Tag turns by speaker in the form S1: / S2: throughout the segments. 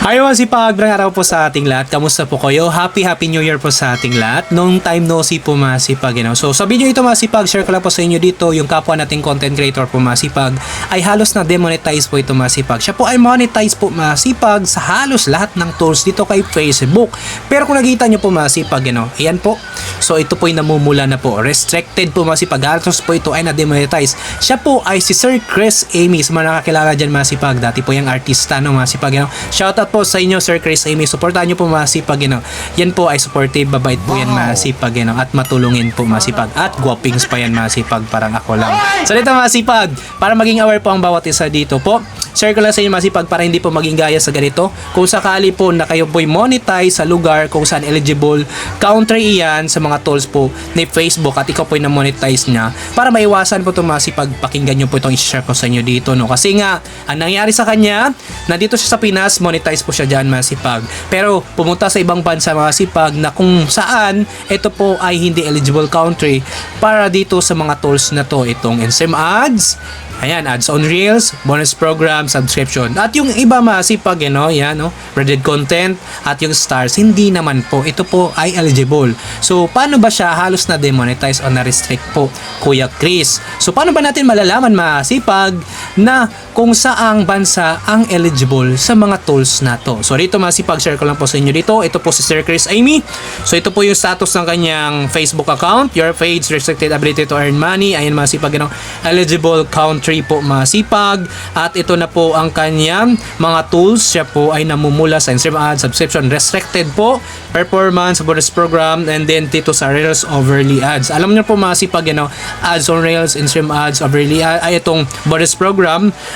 S1: Mga sipag, magandang araw po sa ating lahat. Kamusta po kayo? Happy Happy New Year po sa ating lahat. Nung time no see po mga sipag. You know? So sa video ito mga sipag, share ko lang po sa inyo dito yung kapwa nating content creator po mga sipag ay halos na demonetize po ito mga sipag. Siya po ay monetize po mga sipag sa halos lahat ng tools dito kay Facebook. Pero kung nakita nyo po mga sipag, you know, ayan po. So ito po yung namumula na po. Restricted po mga sipag. Halos po ito ay na-demonetize. Siya po ay si Sir Chris Amy. Sa mga nakakilala dyan mga sipag. Dati po yung artista no mga sipag. You know? Shoutout po sa inyo Sir Chris Amy. Supportahan nyo po mga sipag. You know? Yan po ay supportive. Babait po yan mga sipag. You know? At matulungin po mga sipag. At guwapings pa yan mga sipag. Parang ako lang. So dito mga sipag. Para maging aware po ang bawat isa dito po. Share ko lang sa inyo mga sipag para hindi po maging gaya sa ganito. Kung sakali po na kayo po'y monetize sa lugar kung saan eligible, country iyan sa mga tools po ni Facebook at ikaw po'y na-monetize niya para maiwasan po itong mga sipag pakinggan nyo po itong i-share ko sa inyo dito. No? Kasi nga, ang nangyari sa kanya, nandito siya sa Pinas, monetize po siya dyan mga sipag. Pero pumunta sa ibang bansa mga sipag na kung saan ito po ay hindi eligible country para dito sa mga tools na to. Itong NSM ads, Ayan, ads on Reels, bonus program, subscription. At yung iba masipag, you know, yan, no? Rated content at yung stars, hindi naman po. Ito po ay eligible. So, paano ba siya halos na demonetize o na-restrict po, Kuya Chris? So, paano ba natin malalaman masipag na kung saang bansa ang eligible sa mga tools na to? So, dito masipag, share ko lang po sa inyo dito. Ito po si Sir Chris Amy. So, ito po yung status ng kanyang Facebook account. Your page restricted ability to earn money. Ayan masipag, you know, eligible country po masipag at ito na po ang kanyang mga tools siya po ay namumula sa Instagram ads subscription restricted po performance bonus program and then dito sa Reels overly ads alam niyo po masipag you know, ads on Reels Instagram ads overly ads ay itong bonus program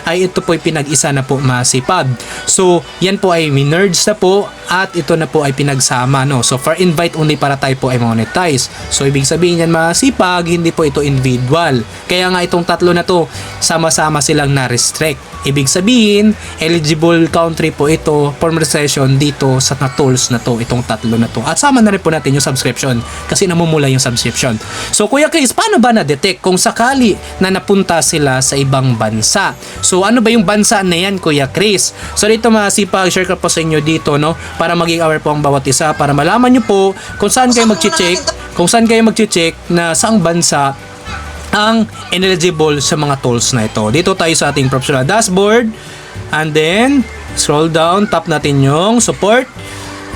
S1: ay ito po ay pinag-isa na po masipag so yan po ay minerge na po at ito na po ay pinagsama no so for invite only para tayo po ay monetize so ibig sabihin yan masipag hindi po ito individual kaya nga itong tatlo na to sama-sama silang na-restrict. Ibig sabihin, eligible country po ito for session dito sa na tools na to, itong tatlo na to. At sama na rin po natin yung subscription kasi namumula yung subscription. So Kuya Chris, paano ba na-detect kung sakali na napunta sila sa ibang bansa? So ano ba yung bansa na yan Kuya Chris? So dito masipag, share ko po sa inyo dito no para maging aware po ang bawat isa para malaman nyo po kung saan kayo mag-check kung saan kayo mag-check na saang bansa ang ineligible sa mga tools na ito. Dito tayo sa ating professional dashboard. And then, scroll down, tap natin yung support.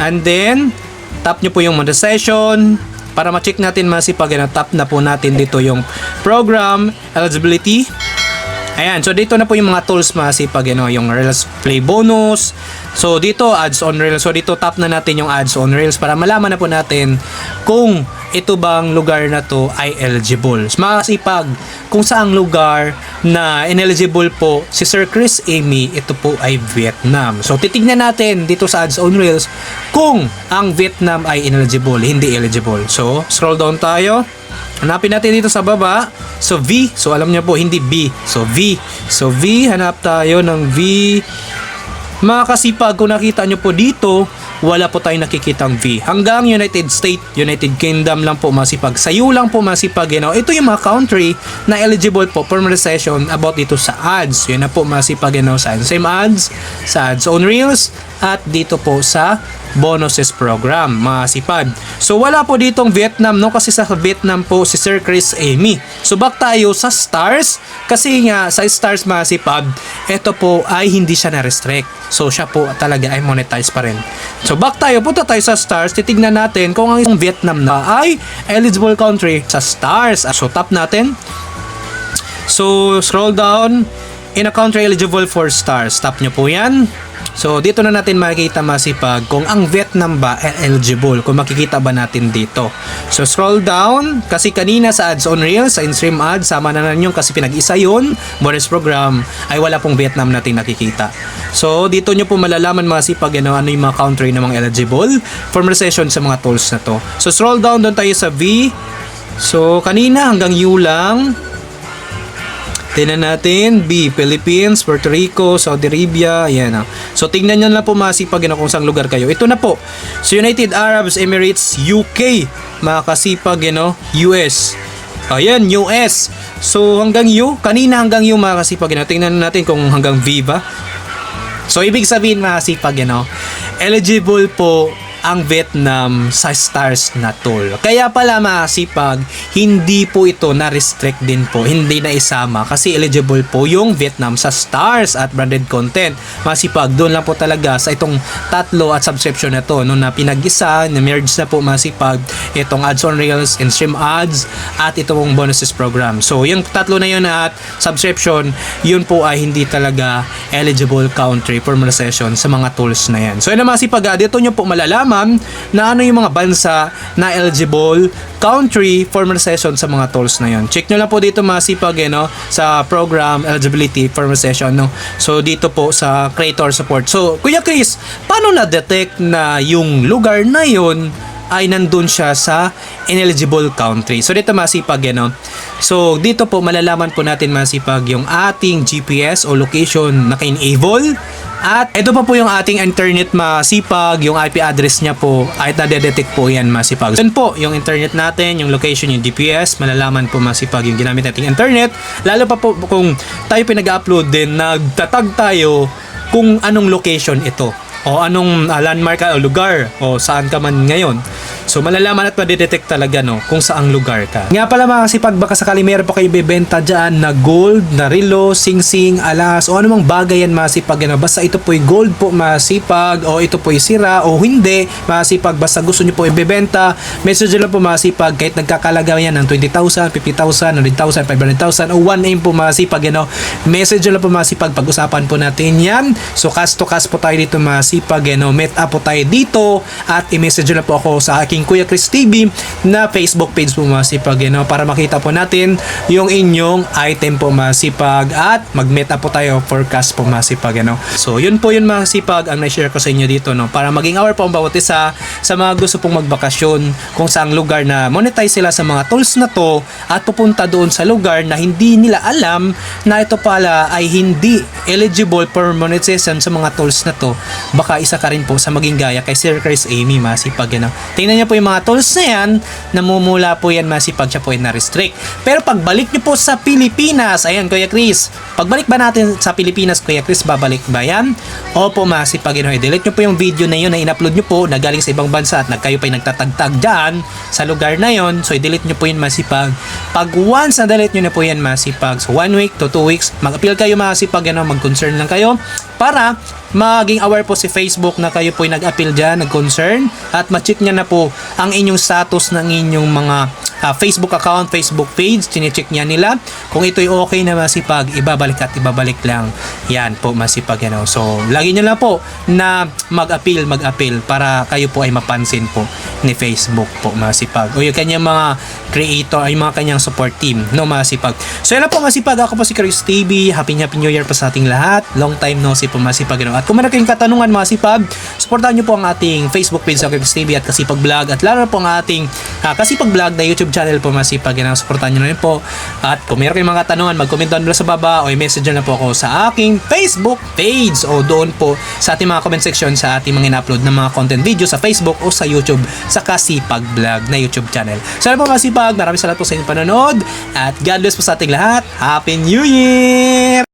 S1: And then, tap nyo po yung monetization. Para ma-check natin masipag na tap na po natin dito yung program eligibility. Ayan, so dito na po yung mga tools masipag, you know, yung Reels Play Bonus. So dito, ads on Reels. So dito tap na natin yung ads on Reels para malaman na po natin kung ito bang lugar na to ay eligible. Masipag, kung saang lugar na ineligible po si Sir Chris Amy, ito po ay Vietnam. So titignan natin dito sa ads on Reels kung ang Vietnam ay ineligible, hindi eligible. So scroll down tayo. Hanapin natin dito sa baba. So V, so alam niyo po hindi B. So V. So V, hanap tayo ng V. Mga kasipag, kung nakita nyo po dito, wala po tayong nakikitang V. Hanggang United States, United Kingdom lang po masipag. Sayo lang po masipag. You know, ito yung mga country na eligible po for recession about dito sa ads. Yun na po masipag you know, sa same ads, sa ads on reels, at dito po sa bonuses program, mga sipad. So wala po ditong Vietnam no kasi sa Vietnam po si Sir Chris Amy. So back tayo sa stars kasi nga sa stars mga sipad, ito po ay hindi siya na-restrict. So siya po talaga ay monetize pa rin. So back tayo, punta tayo sa stars, titignan natin kung ang isang Vietnam na ay eligible country sa stars. So tap natin. So scroll down in a country eligible for stars. Tap nyo po yan. So, dito na natin makikita masipag kung ang Vietnam ba eligible, kung makikita ba natin dito. So, scroll down, kasi kanina sa ads on Reels, sa in-stream ads, sama na yung kasi pinag-isa yun, bonus program, ay wala pong Vietnam natin nakikita. So, dito nyo po malalaman masipag ano, ano yung mga country na mga eligible for recession sa mga tools na to. So, scroll down doon tayo sa V. So, kanina hanggang U lang. Tingnan natin, B, Philippines, Puerto Rico, Saudi Arabia, ayan. ah. So, tingnan nyo na po masipag yun kung saan lugar kayo. Ito na po, so United Arab Emirates, UK, mga kasipag, you know, US. Ayan, US. So, hanggang U, kanina hanggang U, mga kasipag, you know, tingnan natin kung hanggang V ba. So, ibig sabihin mga sipag, you know, eligible po ang Vietnam sa stars na tool. Kaya pala mga hindi po ito na-restrict din po, hindi na isama kasi eligible po yung Vietnam sa stars at branded content. Mga sipag, doon lang po talaga sa itong tatlo at subscription na to, no, na pinag-isa, na-merge na po mga sipag, itong ads on reels, and stream ads, at itong bonuses program. So, yung tatlo na yun at subscription, yun po ay hindi talaga eligible country for session sa mga tools na yan. So, yun ang mga dito nyo po malalaman na ano yung mga bansa na eligible country for session sa mga tools na yun. Check nyo lang po dito mga sipag, eh, no, sa program eligibility for session. No? So, dito po sa creator support. So, Kuya Chris, paano na-detect na yung lugar na yun ay nandun siya sa ineligible country. So dito masipag yan, no? So dito po malalaman po natin masipag yung ating GPS o location na ka-enable at ito pa po yung ating internet masipag, yung IP address niya po ay nade-detect po yan masipag. Yun po yung internet natin, yung location, yung GPS, malalaman po masipag yung ginamit nating internet. Lalo pa po kung tayo pinag-upload din, nagtatag tayo kung anong location ito o anong ah, landmark o lugar o saan ka man ngayon. So malalaman at madidetect talaga no kung saang lugar ka. Nga pala mga kasipag baka sakali meron pa kayo bibenta dyan na gold, na relo, sing-sing, alas o anumang bagay yan masipag ano. Basta ito po'y gold po masipag o ito po'y sira o hindi masipag basta gusto nyo po ibebenta message nyo lang po masipag kahit nagkakalaga yan ng 20,000, 50,000, 100,000, 500,000 o 1 aim po masipag ano. Message nyo lang po masipag pag-usapan po natin yan. So cast to cast po tayo dito masipag ano. Meet up po tayo dito at i-message nyo lang po ako sa aking Kuya Chris TV na Facebook page po masipag you know, para makita po natin yung inyong item po masipag at mag-meet up po tayo forecast po masipag you know. So yun po yun masipag ang na-share ko sa inyo dito no? Para maging aware po ang bawat isa sa mga gusto pong magbakasyon kung saang lugar na monetize sila sa mga tools na to at pupunta doon sa lugar na hindi nila alam na ito pala ay hindi eligible for monetization sa mga tools na to baka isa ka rin po sa maging gaya kay Sir Chris Amy masipag know. Tingnan niyo po yung mga tools na yan, namumula po yan masipag siya po ay na-restrict. Pero pagbalik niyo po sa Pilipinas, ayan Kuya Chris, pagbalik ba natin sa Pilipinas Kuya Chris, babalik ba yan? Opo masipag yun, i-delete niyo po yung video na yun na in-upload niyo po na galing sa ibang bansa at nagkayo pa yung nagtatagtag dyan sa lugar na yon so i-delete niyo po yun masipag. Pag once na delete niyo na po yan masipag, so one week to two weeks, mag-appeal kayo masipag, ano, mag-concern lang kayo para maging aware po si Facebook na kayo po ay nag-appeal dyan, nag-concern at ma-check niya na po ang inyong status ng inyong mga ah, Facebook account, Facebook page, chinecheck niya nila. Kung ito'y okay na masipag, ibabalik at ibabalik lang. Yan po masipag yan. oh. So, lagi niyo lang po na mag-appeal, mag-appeal para kayo po ay mapansin po ni Facebook po masipag. O yung kanyang mga creator, ay mga kanyang support team, no masipag. So, yan na po masipag. Ako po si Chris TV. Happy Happy New Year po sa ating lahat. Long time no see po masipag. Ano? At kung meron kayong katanungan masipag, supportahan niyo po ang ating Facebook page sa Chris TV at Kasipag Vlog at lalo po ang ating ah, Kasipag Vlog na YouTube channel po masipag. Yan ang supportahan niyo na po. At kung meron kayong mga katanungan, mag-comment down sa baba o i-message nyo na po ako sa aking Facebook page o doon po sa ating mga comment section sa ating mga in-upload na mga content video sa Facebook o sa YouTube sa Kasipag Vlog na YouTube channel. Sana po masipag. Maraming salamat po sa inyong panonood at God bless po sa ating lahat. Happy New Year!